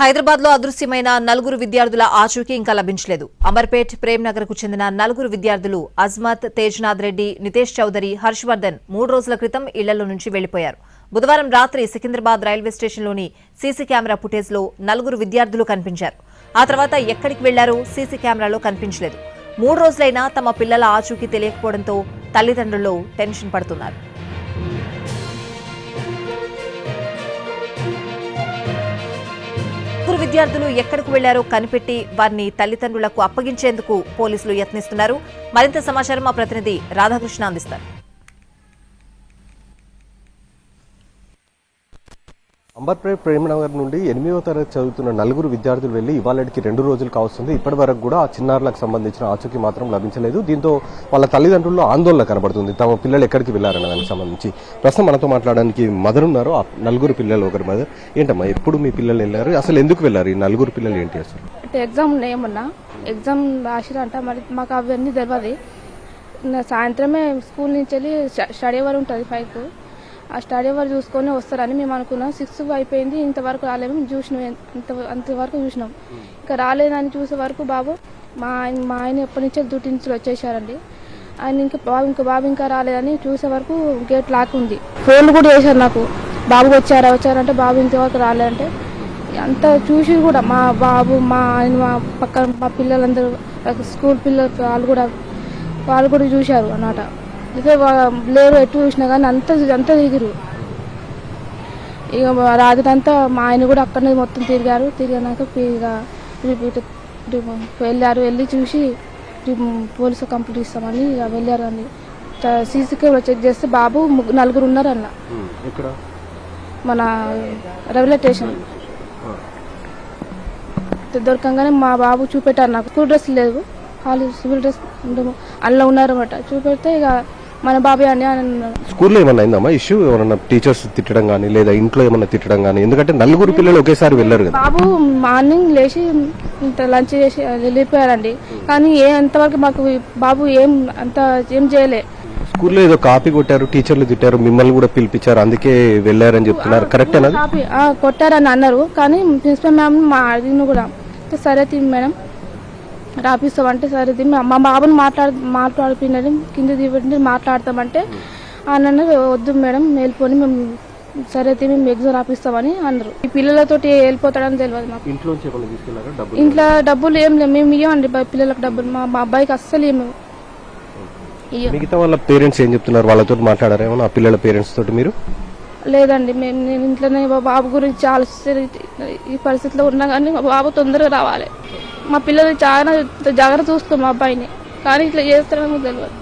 హైదరాబాద్లో అదృశ్యమైన నలుగురు విద్యార్థుల ఆచూకీ ఇంకా లభించలేదు. అమర్పేట్ ప్రేమ్ నగర్కు చెందిన నలుగురు విద్యార్థులు అజ్మత్ తేజ్నాథ్ రెడ్డి నితేష్ చౌదరి హర్షవర్ధన్ మూడు రోజుల క్రితం ఇళ్ళలో నుంచి వెళ్ళిపోయారు బుధవారం రాత్రి సికింద్రాబాద్ రైల్వే స్టేషన్లోని సీసీ కెమెరా ఫుటేజ్లో నలుగురు విద్యార్థులు కనిపించారు. ఆ తర్వాత ఎక్కడికి వెళ్ళారో సీసీ కెమెరాలో కనిపించలేదు. మూడు రోజులైనా తమ పిల్లల ఆచూకీ తెలియకపోవడంతో తల్లిదండ్రులు టెన్షన్ పడుతున్నారు. ముగ్గురు విద్యార్థులు ఎక్కడికి వెళ్ళారో కనిపెట్టి వారిని తల్లిదండ్రులకు అప్పగించేందుకు పోలీసులు యత్నిస్తున్నారు. మరింత సమాచారం మా ప్రతినిధి రాధాకృష్ణ అందిస్తారు. అంబర్పేట్ ప్రేమనగర్ నుండి ఎనిమిదవ తరగతి చదువుతున్న నలుగురు విద్యార్థులు వెళ్ళి ఇవాళకి రెండు రోజులు కావస్తుంది. ఇప్పటి వరకు కూడా ఆ చిన్నారులకు సంబంధించిన ఆచూకీ మాత్రం లభించలేదు. దీంతో వాళ్ళ తల్లిదండ్రుల్లో ఆందోళన కనబడుతుంది. తమ పిల్లలు ఎక్కడికి వెళ్ళారన్న దానికి సంబంధించి. ప్రస్తుతం మనతో మాట్లాడడానికి మదర్ ఉన్నారు. ఆ నలుగురు పిల్లలు ఒకరి మదర్. ఏంటమ్మా ఎప్పుడు మీ పిల్లలు వెళ్ళారు? అసలు ఎందుకు వెళ్ళారు? ఈ నలుగురు పిల్లలు ఏంటి అసలు? అంటే ఎగ్జామ్ ఏమన్నా ఎగ్జామ్ రాసిరంట. మరి మాకు అవన్నీ తెలియదు సాయంత్రమే స్కూల్ నుంచి వెళ్ళి స్టడీ వరకు ఉంటుంది ఫైవ్కు. ఆ స్టడీ అవర్ చూసుకొని వస్తారని మేము అనుకున్నాం. సిక్స్ అయిపోయింది ఇంతవరకు రాలేము చూసినాం. ఇంత అంతవరకు చూసినాం. ఇంకా రాలేదని చూసే వరకు బాబు మా ఆయన మా ఆయన ఎప్పటి నుంచో డ్యూటీ నుంచి వచ్చేసారండి. ఆయన ఇంకా బాబు ఇంకా బాబు ఇంకా రాలేదని చూసే వరకు గేట్ లాక్ ఉంది. ఫోన్లు కూడా చేశారు నాకు. బాబు వచ్చారా వచ్చారంటే బాబు ఇంతవరకు రాలేదంటే అంత చూసి కూడా మా బాబు మా ఆయన మా పక్కన మా పిల్లలందరూ స్కూల్ పిల్లలు వాళ్ళు కూడా వాళ్ళు కూడా చూశారు అన్నమాట. ఇక లేరు ఎటు చూసినా కానీ అంత అంతా తిరిగిరు ఇక మా రాత్రి అంతా మా ఆయన కూడా అక్కడనే మొత్తం తిరిగారు. తిరిగినాక ఇటు వెళ్ళారు. వెళ్ళి చూసి పోలీసు కంప్లీట్ ఇస్తామని ఇక వెళ్ళారు అని. సీసీ కెమెరా చెక్ చేస్తే బాబు నలుగురు ఉన్నారు అన్న ఇక్కడ మన రైల్వే స్టేషన్. దొరకంగానే మా బాబు చూపెట్టారు నాకు. స్కూల్ డ్రెస్ లేదు ఖాళీ సివిల్ డ్రెస్ ఉండము అందులో ఉన్నారన్నమాట. చూపెడితే ఇక మన బాబే అని అని స్కూల్లో ఏమన్నా అయిందమ్మా ఇష్యూ? ఎవరన్నా టీచర్స్ తిట్టడం కానీ లేదా ఇంట్లో ఏమన్నా తిట్టడం కానీ ఎందుకంటే నలుగురు పిల్లలు ఒకేసారి వెళ్ళారు కదా. బాబు మార్నింగ్ లేచి ఇంత లంచ్ చేసి వెళ్ళిపోయారండి. కానీ ఏ అంతవరకు మాకు బాబు ఏం అంత ఏం చేయలే. స్కూల్లో ఏదో కాపీ కొట్టారు టీచర్లు తిట్టారు మిమ్మల్ని కూడా పిలిపించారు అందుకే వెళ్ళారని చెప్తున్నారు. కరెక్ట్ అన్నది కాపీ ఆ, కొట్టారని అన్నారు. కానీ ప్రిన్సిపల్ మ్యామ్ మా అడిగిన కూడా "అయితే సరే తిని మేడం. రాపిస్తామంటే సరే తిని మా బాబుని మాట్లాడు మాట్లాడిపోయినది కింద దివ్వండి మాట్లాడతామంటే ఆయన అన్నారు వద్దు మేడం వెళ్ళిపోని మేము సరే తిని మేము ఎగ్జామ్ రాపిస్తామని అన్నారు. ఈ పిల్లలతోటి వెళ్ళిపోతాడని తెలియదు మాకు. డబ్బులు ఇంట్లో డబ్బులు ఏం లేవు మేము ఇవ్వమండి బ- పిల్లలకు డబ్బులు. మా అబ్బాయికి అస్సలు ఏమి మిగతా వాళ్ళ పేరెంట్స్ ఏం చెప్తున్నారు? వాళ్ళతో మాట్లాడారా ఏమన్నా? ఆ పిల్లల పేరెంట్స్ తోటి మీరు? లేదండి మేము నేను ఇంట్లోనే బాబు గురించి ఆలోచిస్తే ఈ పరిస్థితిలో ఉన్నా కానీ మా బాబు తొందరగా రావాలి. మా పిల్లలు చాలా జాగ్రత్త చూస్తాం మా అబ్బాయిని. కానీ ఇట్లా చేస్తారని తెలియదు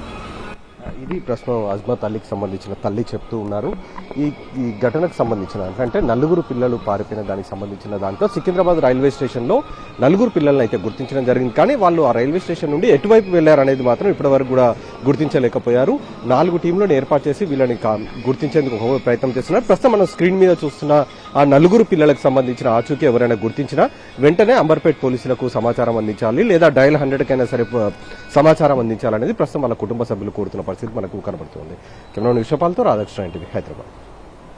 ఇది ప్రశ్న అజ్మత్ తల్లికి సంబంధించిన తల్లి చెప్తూ ఉన్నారు. ఈ ఈ ఘటనకు సంబంధించిన అంటే నలుగురు పిల్లలు పారిపోయిన దానికి సంబంధించిన దాంట్లో సికింద్రాబాద్ రైల్వే స్టేషన్లో నలుగురు పిల్లల్ని అయితే గుర్తించడం జరిగింది. కానీ వాళ్ళు ఆ రైల్వే స్టేషన్ నుండి ఎటువైపు వెళ్ళారనేది మాత్రం ఇప్పటివరకు కూడా గుర్తించలేకపోయారు. నాలుగు టీంలను ఏర్పాటు చేసి వీళ్ళని కా- గుర్తించేందుకు ప్రయత్నం చేస్తున్నారు. ప్రస్తుతం మనం స్క్రీన్ మీద చూస్తున్న ఆ నలుగురు పిల్లలకు సంబంధించిన ఆచూకీ ఎవరైనా గుర్తించినా వెంటనే అంబర్పేట్ పోలీసులకు సమాచారం అందించాలి లేదా డయల్ హండ్రెడ్ కైనా సరే సమాచారం అందించాలనేది ప్రస్తుతం వాళ్ళ కుటుంబ సభ్యులు కోరుతున్న పరిస్థితి మనకు కనబడుతుంది. కెమెరా విశ్వపాల్తో రాధాకృష్ణ ఎన్టీవీ హైదరాబాద్.